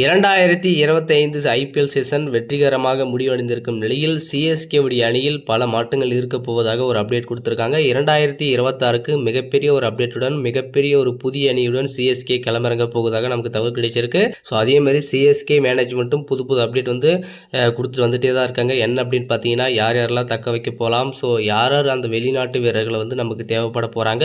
இரண்டாயிரத்தி இருபத்தைந்து IPL season வெற்றிகரமாக முடிவடைந்திருக்கும் நிலையில் சிஎஸ்கே உடைய அணியில் பல மாற்றங்கள் இருக்கப் போவதாக ஒரு அப்டேட் கொடுத்துருக்காங்க. இரண்டாயிரத்தி இருபத்தாறுக்கு மிகப்பெரிய ஒரு அப்டேட்டுடன் மிகப்பெரிய ஒரு புதிய அணியுடன் சிஎஸ்கே களமிறங்க போவதாக நமக்கு தகவல் கிடைச்சிருக்கு. ஸோ அதே மாதிரி சிஎஸ்கே மேனேஜ்மெண்ட்டும் புது புது அப்டேட் வந்து கொடுத்துட்டு வந்துட்டே தான் இருக்காங்க. என்ன அப்படின்னு பார்த்தீங்கன்னா யார் யாரெல்லாம் தக்க வைக்க போகலாம்? ஸோ யார் யார் அந்த வெளிநாட்டு வீரர்களை வந்து நமக்கு தேவைப்பட போகிறாங்க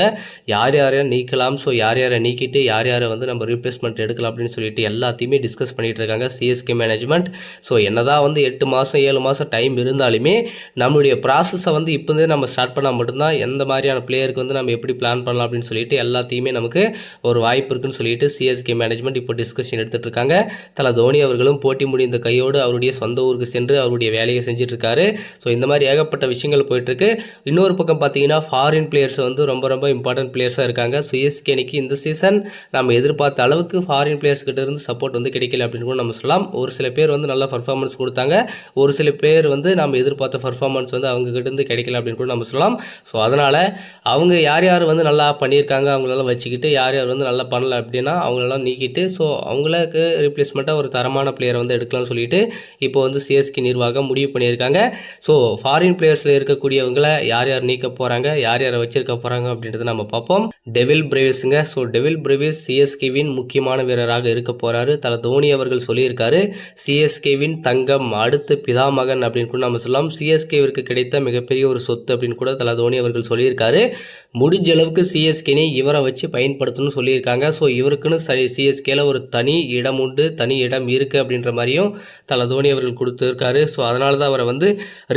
யார் யாரை நீக்கலாம்? ஸோ யார் யாரை நீக்கிட்டு யார் யாரை வந்து நம்ம ரீப்ளேஸ்மெண்ட் எடுக்கலாம் அப்படின்னு சொல்லிட்டு எல்லாத்தையுமே டிஸ்கஸ் பண்ணிட்டு இருக்காங்க சிஎஸ்கே மேனேஜ்மெண்ட் ஸோ என்னதான் வந்து எட்டு மாதம் ஏழு மாதம் டைம் இருந்தாலுமே நம்மளுடைய ப்ராசஸை வந்து இப்போதே நம்ம ஸ்டார்ட் பண்ணால் மட்டும்தான் எந்த மாதிரியான பிளேயருக்கு வந்து நம்ம எப்படி பிளான் பண்ணலாம் அப்படின்னு சொல்லிட்டு எல்லாத்தையுமே நமக்கு ஒரு வாய்ப்பு இருக்குன்னு சொல்லிட்டு சிஎஸ்கே மேனேஜ்மெண்ட் இப்போ டிஸ்கஷன் எடுத்துகிட்டு இருக்காங்க தல தோனி அவர்களும் போட்டி முடிந்த கையோடு அவருடைய சொந்த ஊருக்கு சென்று அவருடைய வேலையை செஞ்சிட்ருக்காரு ஸோ இந்த மாதிரி ஏகப்பட்ட விஷயங்கள் போயிட்டுருக்கு. இன்னொரு பக்கம் பார்த்தீங்கன்னா ஃபாரின் பிளேயர்ஸ் வந்து ரொம்ப ரொம்ப இம்பார்ட்டன்ட் பிளேயர்ஸாக இருக்காங்க. சிஎஸ்கே அன்னைக்கு இந்த சீசன் நம்ம எதிர்பார்த்த அளவுக்கு ஃபாரின் பிளேயர்ஸ் கிட்ட இருந்து சப்போர்ட் வந்து கிடைக்கல அப்படின்னு கூட நம்ம சொல்லலாம். ஒரு சில பேர் வந்து நல்ல பர்ஃபார்மன்ஸ் கொடுத்தாங்க. ஒரு சில பேர் வந்து நம்ம எதிர்பார்த்த பர்ஃபார்மன்ஸ் வந்து அவங்ககிட்டருந்து கிடைக்கல அப்படின்னு கூட நம்ம சொல்லலாம். ஸோ அதனால் அவங்க யார் யார் வந்து நல்லா பண்ணியிருக்காங்க அவங்களெல்லாம் வச்சுக்கிட்டு யார் யார் வந்து நல்லா பண்ணல அப்படின்னா அவங்களெல்லாம் நீக்கிட்டு ஸோ அவங்களுக்கு ரீப்ளேஸ்மெண்ட்டாக ஒரு தரமான பிளேயரை வந்து எடுக்கலாம்னு சொல்லிட்டு இப்போ வந்து சிஎஸ்கே நிர்வாகம் முடிவு பண்ணியிருக்காங்க. ஸோ ஃபாரின் பிளேயர்ஸில் இருக்கக்கூடியவங்களை யார் யார் நீக்க போகிறாங்க யார் யாரை வச்சிருக்க போகிறாங்க அப்படின்றத நம்ம பார்ப்போம். டெவில் பிரேவிஸுங்க ஸோ டெவில் பிரேவிஸ் சிஎஸ்கேவின் முக்கியமான வீரராக இருக்க போகிறாரு தலை தோனி அவர்கள் சொல்லியிருக்காரு சிஎஸ்கேவின் தங்கம் அடுத்த பிதாமகன் அப்படின்னு கூட நம்ம சொல்லலாம். சிஎஸ்கேவிற்கு கிடைத்த மிகப்பெரிய ஒரு சொத்து அப்படின்னு கூட தல தோனி அவர்கள் சொல்லியிருக்காரு. முடிஞ்ச அளவுக்கு சிஎஸ்கேனே இவரை வச்சு பயன்படுத்தணும்னு சொல்லியிருக்காங்க. ஸோ இவருக்குன்னு சரி சிஎஸ்கேல ஒரு தனி இடம் உண்டு தனி இடம் இருக்குது அப்படின்ற மாதிரியும் தல தோனி அவர்கள் கொடுத்துருக்காரு. ஸோ அதனால தான் அவரை வந்து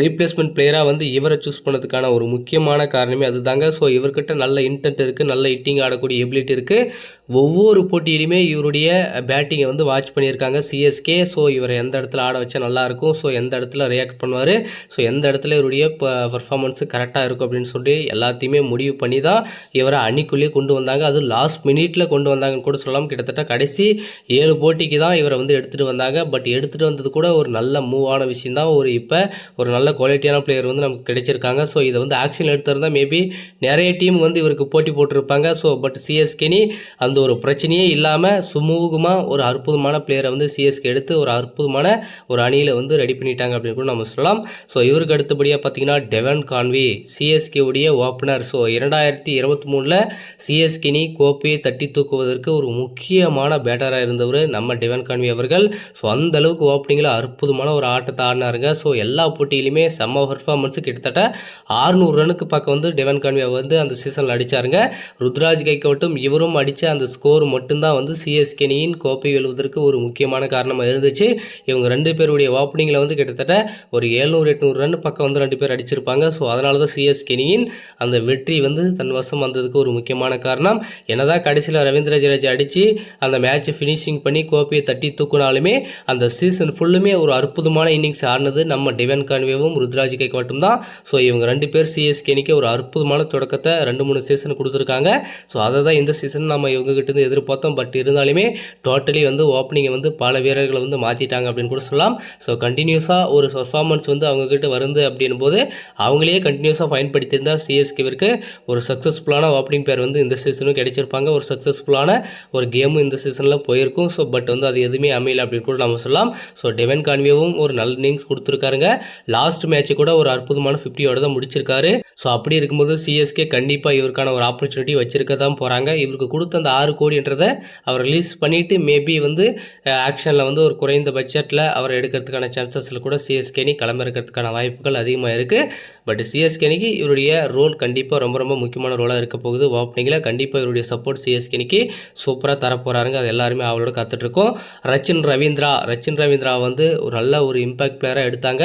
ரீப்ளேஸ்மெண்ட் பிளேயராக வந்து இவரை சூஸ் பண்ணதுக்கான ஒரு முக்கியமான காரணமே அதுதாங்க. ஸோ இவர்கிட்ட நல்ல இன்டென்ட் இருக்குது நல்ல ஹிட்டிங் ஆடக்கூடிய எபிலிட்டி இருக்குது ஒவ்வொரு போட்டியிலுமே இவருடைய பேட்டிங்கை வந்து வாட்ச் பண்ணியிருக்காங்க. சிஎஸ்கே ஸோ இவரை எந்த இடத்துல ஆட வச்சா நல்லாயிருக்கும் ஸோ எந்த இடத்துல ரியாக்ட் பண்ணுவார்? ஸோ எந்த இடத்துல இவருடைய பர்ஃபார்மன்ஸு கரெக்டாக இருக்கும் அப்படின்னு சொல்லி எல்லாத்தையுமே முடிவு பண்ணி தான் இவரை அணிக்குள்ளேயே கொண்டு வந்தாங்க. அது லாஸ்ட் மினிட்ல கொண்டு வந்தாங்கன்னு கூட சொல்லலாம். கிட்டத்தட்ட கடைசி ஏழு போட்டிக்கு தான் இவரை வந்து எடுத்துகிட்டு வந்தாங்க. பட் எடுத்துகிட்டு வந்தது கூட ஒரு நல்ல மூவ் ஆன விஷயம் தான். ஒரு இப்போ ஒரு நல்ல குவாலிட்டியான பிளேயர் வந்து நமக்கு கிடைச்சிருக்காங்க. ஸோ இதை வந்து ஆக்ஷன் எடுத்திருந்தால் மேபி நிறைய டீம் வந்து இவருக்கு போட்டி போட்டிருப்பாங்க. ஸோ பட் சிஎஸ்கேனி அந்த ஒரு பிரச்சனையே இல்லாமல் சுமூகமாக ஒரு அற்புதமான பிளேயரை வந்து சிஎஸ்கே எடுத்து ஒரு அற்புதமான ஒரு அணியில் வந்து ரெடி பண்ணிட்டாங்க அப்படின்னு கூட நம்ம சொல்லலாம். ஸோ இவருக்கு அடுத்தபடியாக பார்த்தீங்கன்னா டெவன் கான்வி சிஎஸ்கே உடைய ஓப்பனர் ஸோ இரண்டாயிரத்தி இருபத்தி மூணில் சிஎஸ்கேனி கோப்பையை தட்டி தூக்குவதற்கு ஒரு முக்கியமான பேட்டராக இருந்தவர் நம்ம டெவன் கான்வி அவர்கள். ஸோ அந்த அளவுக்கு ஓப்பனிங்கில் அற்புதமான ஒரு ஆட்டத்தை ஆடினாருங்க. ஸோ எல்லா போட்டியிலுமே செம்ம பர்ஃபார்மன்ஸு கிட்டத்தட்ட 600 ரனுக்கு பக்கம் வந்து டெவன் கான்வி வந்து அந்த சீசனில் அடிச்சாருங்க. ருத்ராஜ் கைக்கோட்டும் இவரும் அடித்த அந்த ஸ்கோர் மட்டும்தான் வந்து சிஎஸ்கேனியின் கோப்பை வெல்வதற்கு ஒரு முக்கியமான காரணமாக இருந்துச்சு. இவங்க ரெண்டு பேருடைய ஓப்பனிங்கில் வந்து கிட்டத்தட்ட ஒரு ஏழ்நூறு எட்நூறு ரன் பக்கம் வந்து ரெண்டு பேர் அடிச்சிருப்பாங்க. ஸோ அதனால தான் சிஎஸ்கேனியின் அந்த வெற்றி வந்து தன் வசம் வந்ததுக்கு ஒரு முக்கியமான காரணம். என்னதான் கடைசியில் ரவீந்திர ஜடேஜா அடித்து அந்த மேட்சை ஃபினிஷிங் பண்ணி கோப்பையை தட்டி தூக்குனாலுமே அந்த சீசன் ஃபுல்லுமே ஒரு அற்புதமான இன்னிங்ஸ் ஆடினது நம்ம டிவன் கான்வேவும் ருத்ராஜ் கைக்கோட்டும் தான் ஸோ இவங்க ரெண்டு பேர் சிஎஸ்கேனிக்கு ஒரு அற்புதமான தொடக்கத்தை ரெண்டு மூணு சீசன் கொடுத்துருக்காங்க. ஸோ அதை தான் இந்த சீசன் நம்ம இவங்க கிட்ட இருந்து எதிர்பார்த்தோம். பட் இருந்தாலுமே டோட்டலி வந்து ஓப்பனிங்கை வந்து பல வீரர்களை வந்து மாற்றிட்டாங்க அப்படின்னு கூட சொல்லலாம். ஸோ கண்டினியூஸாக ஒரு பர்ஃபார்மன்ஸ் வந்து அவங்கக்கிட்ட வருது அப்படின்னும் போது அவங்களே கண்டினியூஸாக பயன்படுத்தியிருந்தால் சிஎஸ்கேவிற்கு ஒரு சக்ஸஸ்ஃபுல்லான ஓப்பனிங் பேர் வந்து இந்த சீசனும் கிடைச்சிருப்பாங்க. ஒரு சக்ஸஸ்ஃபுல்லான ஒரு கேமும் இந்த சீசனில் போயிருக்கும். ஸோ பட் வந்து அது எதுவுமே அமையல அப்படின்னு கூட நம்ம சொல்லலாம். ஸோ டெவன் கான்வியவும் ஒரு நல்ல இன்னிங்ஸ் கொடுத்துருக்காருங்க. லாஸ்ட் மேட்ச் கூட ஒரு அற்புதமான ஃபிஃப்டியோட தான் முடிச்சிருக்காரு. ஸோ அப்படி இருக்கும்போது சிஎஸ்கே கண்டிப்பாக இவருக்கான ஒரு ஆப்பர்ச்சுனிட்டி வச்சிருக்க தான் போகிறாங்க இவருக்கு கொடுத்த அந்த ஆறு கோடின்றதை அவர் ரிலீஸ் பண்ணிவிட்டு மேபி வந்து ஆக்ஷனில் வந்து ஒரு குறைந்த பட்ஜெட்டில் அவர் எடுக்கிறதுக்கான சான்சஸில் கூட சிஎஸ்கேனி களமிறக்கிறதுக்கான வாய்ப்புகள் அதிகமாக இருக்குது பட் சிஎஸ்கேனிக்கு இவருடைய ரோல் கண்டிப்பாக ரொம்ப ரொம்ப முக்கியமான ரோலாக இருக்க போகுது. ஓப்பனிங்கில் கண்டிப்பாக இவருடைய சப்போர்ட் சிஎஸ்கேனிக்கு சூப்பராக தரப்போகிறாருங்க அது எல்லாருமே அவளோட காத்துட்ருக்கோம். ரச்சின் ரவீந்திரா ரச்சின் ரவீந்திரா வந்து ஒரு நல்ல ஒரு இம்பாக்ட் பிளேயராக எடுத்தாங்க.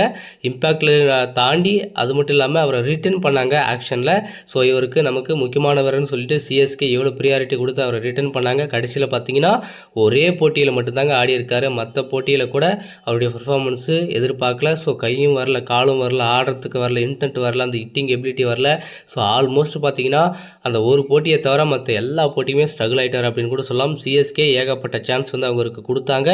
இம்பாக்டில் தாண்டி அது மட்டும் இல்லாமல் அவரை ரிட்டர்ன் பண்ணாங்க ஆக்ஷனில் ஸோ இவருக்கு நமக்கு முக்கியமானவர்னு சொல்லிட்டு சிஎஸ்கே எவ்வளோ ப்ரியாரிட்டி கொடுத்து அவரை ரிட்டர்ன் பண்ணாங்க. கடைசியில் பார்த்தீங்கன்னா ஒரே போட்டியில் மட்டும்தாங்க ஆடி இருக்காரு. மற்ற போட்டியில் கூட அவருடைய பர்ஃபார்மன்ஸு எதிர்பார்க்கல. ஸோ கையும் வரல காலும் வரல ஆடுறதுக்கு வரல இன்டென்ட் பர்சன்ட் வரல அந்த ஹிட்டிங் எபிலிட்டி வரல. ஸோ ஆல்மோஸ்ட் பார்த்தீங்கன்னா அந்த ஒரு போட்டியை தவிர மற்ற எல்லா போட்டியுமே ஸ்ட்ரகிள் ஆகிட்டார் அப்படின்னு கூட சொல்லலாம். சிஎஸ்கே ஏகப்பட்ட சான்ஸ் வந்து அவங்களுக்கு கொடுத்தாங்க.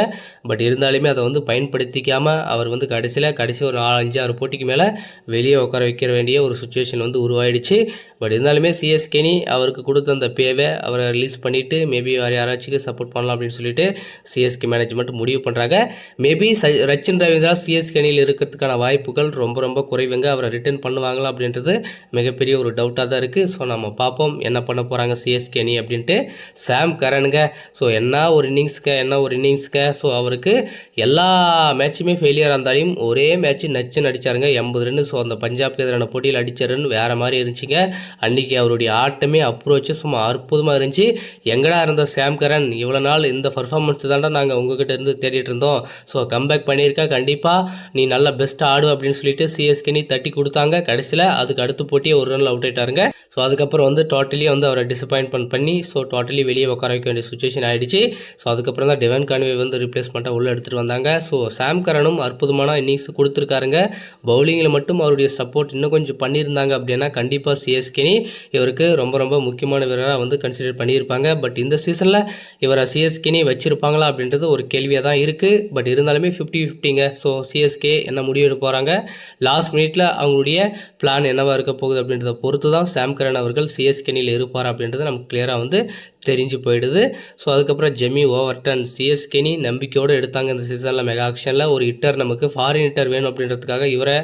பட் இருந்தாலுமே அதை வந்து பயன்படுத்திக்காமல் அவர் வந்து கடைசியில் கடைசி ஒரு நாலு அஞ்சு ஆறு போட்டிக்கு மேலே வெளியே உட்கார வைக்க வேண்டிய ஒரு சுச்சுவேஷன் வந்து உருவாயிடுச்சு. பட் இருந்தாலுமே சிஎஸ்கேனி அவருக்கு கொடுத்த அந்த பேவை அவரை ரிலீஸ் பண்ணிவிட்டு மேபி வேறு யாராச்சும் சப்போர்ட் பண்ணலாம் அப்படின்னு சொல்லிட்டு சிஎஸ்கே மேனேஜ்மெண்ட் முடிவு பண்ணுறாங்க மேபி ச ரச்சின் ரவீந்திரா சிஎஸ்கேனியில் இருக்கிறதுக்கான வாய்ப்புகள் ரொம்ப ரொம்ப குறைவுங்க. அவரை ரிட்டர்ன் பண்ணுவாங்களா அப்படின்றது மிகப்பெரிய ஒரு டவுட்டாக தான் இருக்குது ஸோ நம்ம பார்ப்போம் என்ன பண்ண போகிறாங்க சிஎஸ்கே அணி அப்படின்ட்டு. சாம் கரனுங்க ஸோ என்ன ஒரு இன்னிங்ஸ்க்கு என்ன ஒரு இன்னிங்ஸ்க்கு ஸோ அவருக்கு எல்லா மேட்சுமே ஃபெயிலியர் இருந்தாலையும் ஒரே மேட்ச் நச்சுன்னு அடித்தாருங்க எண்பது ரன் ஸோ அந்த பஞ்சாப்க்கு எதிரான போட்டியில் அடித்த ரன் வேறு மாதிரி இருந்துச்சுங்க. அன்றைக்கி அவருடைய ஆட்டமே அப்ரோச்சு சும்மா அற்புதமாக இருந்துச்சு. எங்கடா இருந்த சாம் கரன் இவ்வளோ நாள் இந்த பர்ஃபார்மன்ஸ் தாண்டா நாங்கள் உங்ககிட்ட இருந்து தேடிட்டு இருந்தோம். ஸோ கம்பேக் பண்ணியிருக்கா? கண்டிப்பாக நீ நல்லா பெஸ்ட்டாக ஆடு அப்படின்னு சொல்லிட்டு சிஎஸ்கே நீ தட்டி கொடுத்தாங்க. கடைசியில் அதுக்கு அடுத்து போட்டியே ஒரு ரனில் அவுட் ஆயிட்டாருங்க. ஸோ அதுக்கப்புறம் வந்து டோட்டலி வந்து அவரை டிசப்பாயின்மெண்ட் பண்ணி ஸோ டோட்டலி வெளியே உட்கார வைக்க வேண்டிய சுச்சுவேஷன் ஆகிடுச்சு ஸோ அதுக்கப்புறம் தான் டெவன் கான்வே வந்து ரீப்ளேஸ்மெண்ட்டாக உள்ளே எடுத்துகிட்டு வந்தாங்க. ஸோ சாம் கரனும் அற்புதமான இன்னிங்ஸ் கொடுத்துருக்காருங்க. பவுலிங்கில் மட்டும் அவருடைய சப்போர்ட் இன்னும் கொஞ்சம் பண்ணியிருந்தாங்க அப்படின்னா கண்டிப்பாக சிஎஸ்கேனி இவருக்கு ரொம்ப ரொம்ப முக்கியமான வீரராக வந்து கன்சிடர் பண்ணியிருப்பாங்க. பட் இந்த சீசனில் இவரை சிஎஸ்கேனி வச்சுருப்பாங்களா அப்படின்றது ஒரு கேள்வியாக தான் இருக்குது பட் இருந்தாலுமே ஃபிஃப்டி ஃபிஃப்டிங்க ஸோ சிஎஸ்கே என்ன முடிவு போகிறாங்க லாஸ்ட் மினிட்ல அவங்களுடைய பிளான் என்னவாக இருக்க போகுது அப்படின்றத பொறுத்து தான் சாம் கரன் அவர்கள் சிஎஸ்கேனியில் இருப்பார் அப்படின்றது நமக்கு கிளியராக வந்து தெரிஞ்சு போயிடுது. ஸோ அதுக்கப்புறம் ஜெமி ஓவர்டன் சிஎஸ்கேனி நம்பிக்கையோடு எடுத்தாங்க இந்த சீசனில் மெகா ஆக்ஷனில் ஒரு ஹிட்டர் நமக்கு ஃபாரின் ஹிட்டர் வேணும் அப்படின்றதுக்காக இவரை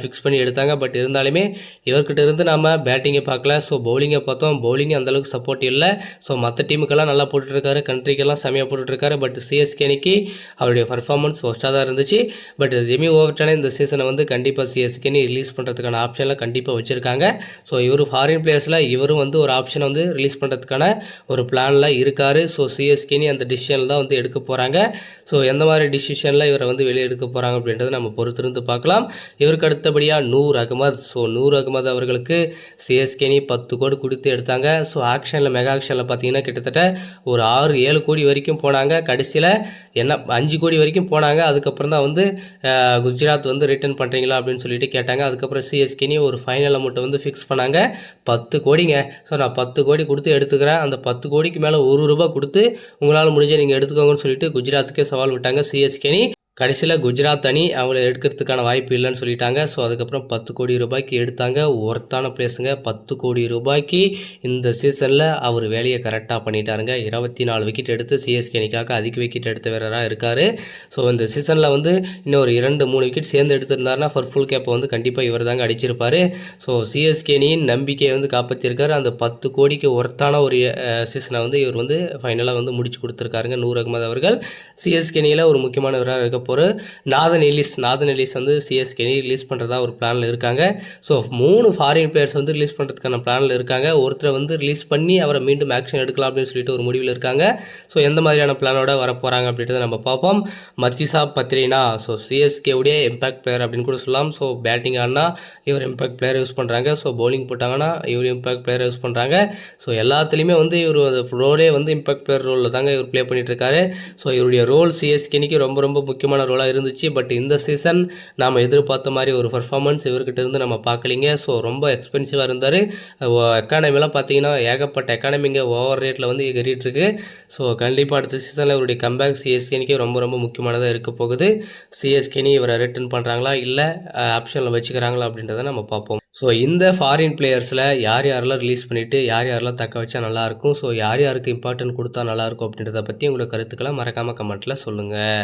ஃபிக்ஸ் பண்ணி எடுத்தாங்க. பட் இருந்தாலுமே இவர்கிட்ட இருந்து நம்ம பேட்டிங்கை பார்க்கல. ஸோ பவுலிங்கை பார்த்தோம். பவுலிங் அந்தளவுக்கு சப்போர்ட் இல்லை. ஸோ மற்ற டீமுக்கெல்லாம் நல்லா போட்டுட்ருக்காரு. கண்ட்ரிக்கெல்லாம் செமையாக போட்டுட்ருக்காரு. பட் சிஎஸ்கேனிக்கு அவருடைய பர்ஃபார்மன்ஸ் ஒஸ்ட்டாக தான் இருந்துச்சு. பட் ஜெமி ஓவர்டனை இந்த சீசனை வந்து கண்டிப்பாக சிஎஸ்கேனி ரிலீஸ் பண்ணுறதுக்கான ஆப்ஷனில் கண்டிப்பாக வச்சுருக்காங்க. ஸோ இவர் ஃபாரின் பிளேயர்ஸில் இவரும் வந்து ஒரு ஆப்ஷனை வந்து ரிலீஸ் பண்ணுறதுக்கான ஒரு பிளானில் இருக்கார். ஸோ சிஎஸ்கேனி அந்த டிசிஷனில் தான் வந்து எடுக்க போகிறாங்க ஸோ எந்த மாதிரி டிசிஷனில் இவரை வந்து வெளியே எடுக்க போகிறாங்க அப்படின்றத நம்ம பொறுத்திருந்து பார்க்கலாம். இவருக்கு அடுத்தபடியாக நூர் அகமது. ஸோ நூர் அகமது அவர்களுக்கு சிஎஸ்கேனி பத்து கோடி கொடுத்து எடுத்தாங்க. ஸோ ஆக்ஷனில் மெகா ஆக்ஷனில் பார்த்தீங்கன்னா கிட்டத்தட்ட ஒரு ஆறு ஏழு கோடி வரைக்கும் போனாங்க. கடைசியில் என்ன அஞ்சு கோடி வரைக்கும் போனாங்க. அதுக்கப்புறம் தான் வந்து குஜராத் வந்து ரிட்டர்ன் பண்ணுறீங்களா அப்படின்னு சொல்லிட்டு கேட்டாங்க. அதுக்கப்புறம் சிஎஸ்கேனி ஒரு ஃபைனல் அமௌண்ட்டை வந்து ஃபிக்ஸ் பண்ணாங்க. பத்து கோடிங்க. ஸோ நான் பத்து கோடி கொடுத்து எடுத்துக்கிறேன். அந்த பத்து பத்து கோடிக்கு மேலே ஒரு ரூபா கொடுத்து உங்களால் முடிஞ்ச நீங்கள் எடுத்துக்கோங்கன்னு சொல்லிட்டு குஜராத்துக்கே சவால் விட்டாங்க சிஎஸ்கேனி கடைசியில் குஜராத் அணி அவங்கள எடுக்கிறதுக்கான வாய்ப்பு இல்லைன்னு சொல்லிட்டாங்க. ஸோ அதுக்கப்புறம் பத்து கோடி ரூபாய்க்கு எடுத்தாங்க. ஒர்த்தான பிளேஸுங்க பத்து கோடி ரூபாய்க்கு இந்த சீசனில் அவர் வேலையை கரெக்டாக பண்ணிட்டாருங்க. இருபத்தி நாலு விக்கெட் எடுத்து சிஎஸ்கே அணிக்காக அதிக விக்கெட் எடுத்த வீரராக இருக்கார். ஸோ இந்த சீசனில் வந்து இன்னும் ஒரு இரண்டு மூணு விக்கெட் சேர்ந்து எடுத்திருந்தாருன்னா ஃபர் ஃபுல் கேப்பை வந்து கண்டிப்பாக இவர் தாங்க அடிச்சிருப்பார். ஸோ சிஎஸ்கே அணியின் நம்பிக்கையை வந்து காப்பாற்றிருக்காரு அந்த பத்து கோடிக்கு ஒர்த்தான ஒரு சீசனை வந்து இவர் வந்து ஃபைனலாக வந்து முடிச்சு கொடுத்துருக்காருங்க. நூறு அகமது அவர்கள். சிஎஸ்கே அணியில் ஒரு முக்கியமான வீரராக இருக்க போகிற நாதன் எலிஸ் நாதன் எலிஸ் வந்து சிஎஸ்கே ரிலீஸ் பண்ணுறதா ஒரு பிளானில் இருக்காங்க. ஸோ மூணு ஃபாரின் பிளேயர்ஸ் வந்து ரிலீஸ் பண்ணுறதுக்கான பிளானில் இருக்காங்க. ஒருத்தரை வந்து ரிலீஸ் பண்ணி அவரை மீண்டும் ஆக்ஷன் எடுக்கலாம் அப்படின்னு சொல்லிட்டு ஒரு முடிவில் இருக்காங்க. ஸோ எந்த மாதிரியான பிளானோட வர போகிறாங்க அப்படின்றத நம்ம பார்ப்போம். மத்திசா பத்ரினா ஸோ சிஎஸ்கே உடைய இம்பாக்ட் பிளேயர் அப்படின்னு கூட சொல்லலாம். ஸோ பேட்டிங் ஆனால் இவர் இம்பாக்ட் பிளேயர் யூஸ் பண்ணுறாங்க ஸோ பவுலிங் போட்டாங்கன்னா இவர் இம்பாக்ட் பிளேயர் யூஸ் பண்ணுறாங்க ஸோ எல்லாத்துலேயுமே வந்து இவர் ரோலே வந்து இம்பாக்ட் பிளேயர் ரோலில் தாங்க இவர் ப்ளே பண்ணிட்டு இருக்காரு. ஸோ இவருடைய ரோல் சிஎஸ்கேனிக்கு ரொம்ப ரொம்ப முக்கியமான ரோலாக இருந்துச்சு. பட் இந்த சீசன் நாம் எதிர்பார்த்த மாதிரி ஒரு பர்ஃபார்மன்ஸ் இவர்கிட்ட இருந்து நம்ம பார்க்கலிங்க. ஸோ ரொம்ப எக்ஸ்பென்சிவாக இருந்தார். எக்கானமிலாம் பார்த்தீங்கன்னா ஏகப்பட்ட எக்கானமிங்க ஓவர் ரேட்டில் வந்து ஏறிட்டு இருக்கு. ஸோ கண்டிப்பாக அடுத்த சீசனில் இவருடைய கம்பேக் சிஎஸ்கேனிக்கே ரொம்ப ரொம்ப முக்கியமானதாக இருக்க போகுது. சிஎஸ்கேனி இவரை ரிட்டர்ன் பண்ணுறாங்களா இல்லை ஆப்ஷனில் வச்சுக்கிறாங்களா அப்படின்றத நம்ம பார்ப்போம். ஸோ இந்த ஃபாரின் பிளேயர்ஸில் யார் யாரெல்லாம் ரிலீஸ் பண்ணிவிட்டு யார் யாரெல்லாம் தக்க வச்சா நல்லாயிருக்கும் ஸோ யார் யாருக்கு இம்பார்ட்டன்ட் கொடுத்தா நல்லாயிருக்கும் அப்படின்றத பற்றி உங்களோட கருத்துக்களை மறக்காமல் கமெண்ட்டில் சொல்லுங்கள்